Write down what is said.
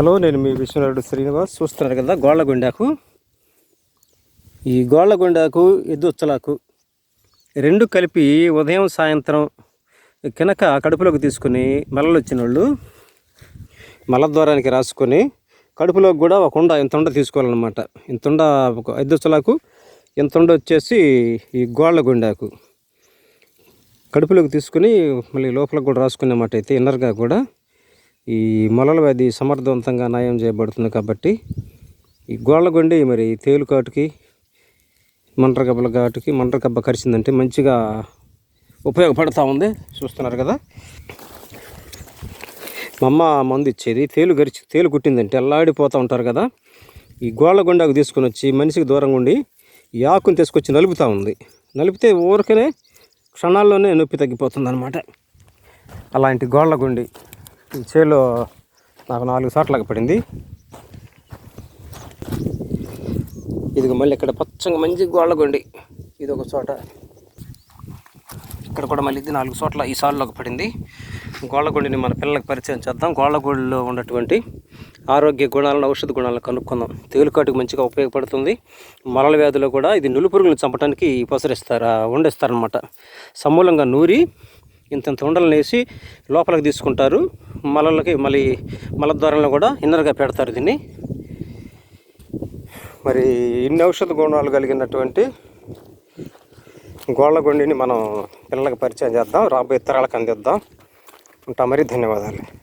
Hello నేను మీ విశ్వనాథుడు శ్రీనివాస్. చూస్తున్నారు కదా గోళ్ళగొండాకు. ఈ గోళ్ళగొండాకు ఎద్దుచ్చలాకు రెండు కలిపి ఉదయం సాయంత్రం కనుక కడుపులోకి తీసుకుని మలలు వచ్చిన వాళ్ళు మలద్వారానికి రాసుకొని కడుపులోకి కూడా ఒక ఉండ ఇంత ఉండ తీసుకోవాలన్నమాట. ఇంత ఉండ ఒక ఎద్దుచ్చలాకు ఇంత ఉండ వచ్చేసి ఈ గోళ్ళగొండాకు. కడుపులోకి తీసుకుని మళ్ళీ లోపలికి కూడా రాసుకునేమాట అయితే ఇన్నర్గా కూడా. ఈ మొలల వ్యాధి సమర్థవంతంగా నయం చేయబడుతుంది కాబట్టి ఈ గోళ్ళగొండి మరి తేలుకాటుకి మంటరకబ్బల ఘాటుకి మంటరకబ్బ కరిచిందంటే మంచిగా ఉపయోగపడుతూ ఉంది. చూస్తున్నారు కదా? మా అమ్మ మందు ఇచ్చేది. తేలు గరిచి తేలు కుట్టిందంటే అల్లాడిపోతూ ఉంటారు కదా? ఈ గోళ్ళగొండకు తీసుకుని వచ్చి మనిషికి దూరంగా ఉండి ఈ ఆకుని తీసుకొచ్చి నలుపుతూ ఉంది. నలిపితే ఊరికనే క్షణాల్లోనే నొప్పి తగ్గిపోతుంది అలాంటి గోళ్ళగుండి చేలో నాకు నాలుగు చోట్లకి పడింది. ఇదిగో మళ్ళీ ఇక్కడ పచ్చగా మంచి గోళ్ళగొండి ఇది ఒక చోట. ఇక్కడ కూడా మళ్ళీ ఇది నాలుగు చోట్ల ఈ సార్లోకి పడింది. గోళ్ళగొండిని మన పిల్లలకు పరిచయం చేద్దాం. గోళ్ళగొండిలో ఉన్నటువంటి ఆరోగ్య గుణాలను ఔషధ గుణాలను కనుక్కుందాం. తేలికాటుకు మంచిగా ఉపయోగపడుతుంది. మలల వ్యాధిలో కూడా ఇది నులుపురుగులను చంపడానికి పసరిస్తారు వండేస్తారనమాట సమూలంగా నూరి ఇంత ఇంత ఉండలను వేసి లోపలికి తీసుకుంటారు. మలలకి మళ్ళీ మలద్వారంలో కూడా ఇన్నర్గా పెడతారు దీన్ని. మరి ఇన్ని ఔషధ గుణాలు కలిగినటువంటి గోళ్ళగొండిని మనం పిల్లలకు పరిచయం చేద్దాం. రాబోయే తరాలకు అందిద్దాం. ఉంటా మరి ధన్యవాదాలు.